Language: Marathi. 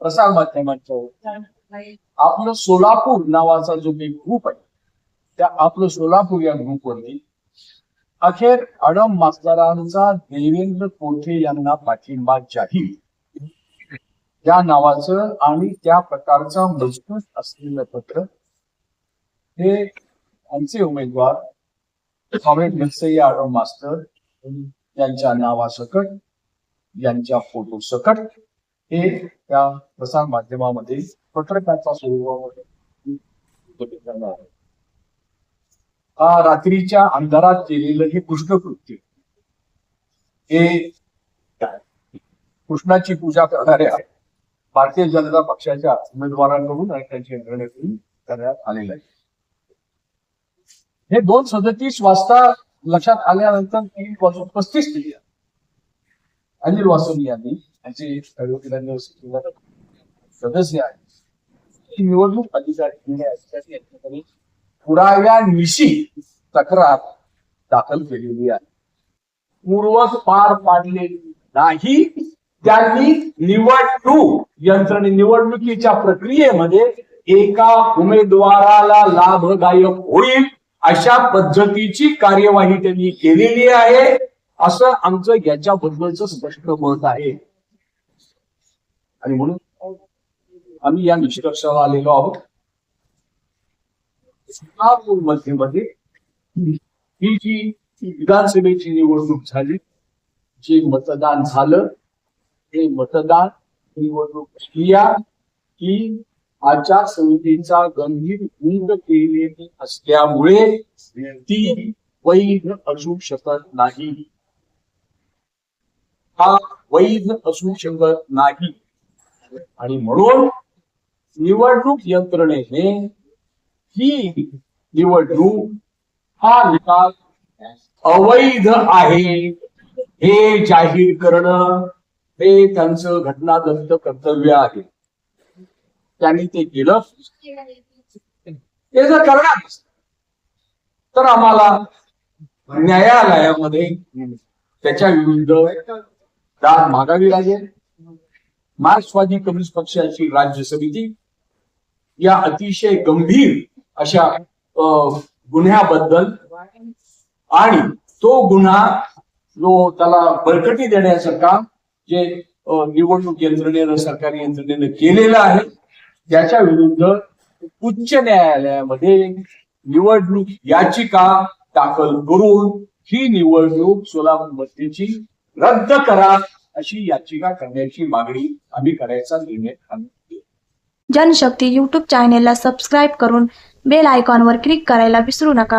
प्रसार माध्यमांच्या आपलं सोलापूर नावाचा जो काही ग्रुप आहे त्या आपलं सोलापूर या ग्रुपवरती अखेर अडम मास्तरांचा देवेंद्र कोठे यांना पाठिंबा जाहीर. त्या नावाचं आणि त्या प्रकारचा मजबूत असलेलं पत्र हे आमचे उमेदवार कॉमेंट नरसय्या आडम मास्तर यांच्या नावासकट यांच्या फोटो सकट हे त्या प्रसार माध्यमामध्ये पत्रकाचा स्वरूपामध्ये हा रात्रीच्या अंधारात केलेलं हे कृष्णकृत्य. हे कृष्णाची पूजा करणाऱ्या भारतीय जनता पक्षाच्या उमेदवारांकडून आणि त्यांच्या यंत्रणेकडून करण्यात आलेलं आहे. हे दोन सदतीस वाजता लक्षात आल्यानंतर तीन वाजून पस्तीस केली अनिल वासोनी यांनी त्यांचे सदस्य आहेत ही निवडणूक अधिकारी यांच्याकडे पुराव्यानिशी तक्रार दाखल केलेली आहे. पूर्वक पार पाडलेली नाही. त्यांनी निवडणूक यंत्रणे निवडणुकीच्या प्रक्रियेमध्ये एका उमेदवाराला लाभदायक होईल अशा पद्धतीची कार्यवाही त्यांनी केलेली आहे. असं आमचं याच्याबद्दलच स्पष्ट मत आहे. आणि म्हणून आम्ही या निष्कर्षाला आलेलो आहोत. सोलापूरमध्ये ही जी विधानसभेची निवडणूक झाली जे मतदान झालं ते मतदान निवडणूक क्रिया ही आचारसंहितेचा गंभीर भंग केलेली असल्यामुळे ती वैध असू शकत नाही. हा वैध असू शकत नाही. आणि म्हणून निवडणूक यंत्रणेने ही निवडणूक हा निकाल अवैध आहे. हे जाहीर करणं हे त्यांचं घटनादत्त कर्तव्य आहे. त्यांनी ते केलं. ते जर करणार तर आम्हाला न्यायालयामध्ये त्याच्या विरुद्ध दाद मागावी लागेल. मार्क्सवादी कम्युनिस्ट पक्षाची राज्य समिती या अतिशय गंभीर अशा गुन्ह्याबद्दल आणि तो गुन्हा जो त्याला बळकटी देण्याचं काम जे निवडणूक यंत्रणेनं सरकारी यंत्रणेनं केलेलं आहे त्याच्या विरुद्ध उच्च न्यायालयामध्ये निवडणूक याचिका दाखल करून ही निवडणूक सोलापूर मध्येची रद्द करा अशी याचिका करण्याची मागणी आम्ही करायचा निर्णय आम्ही जनशक्ती युट्यूब चॅनेलला सबस्क्राईब करून बेल आयकॉनवर क्लिक करायला विसरू नका.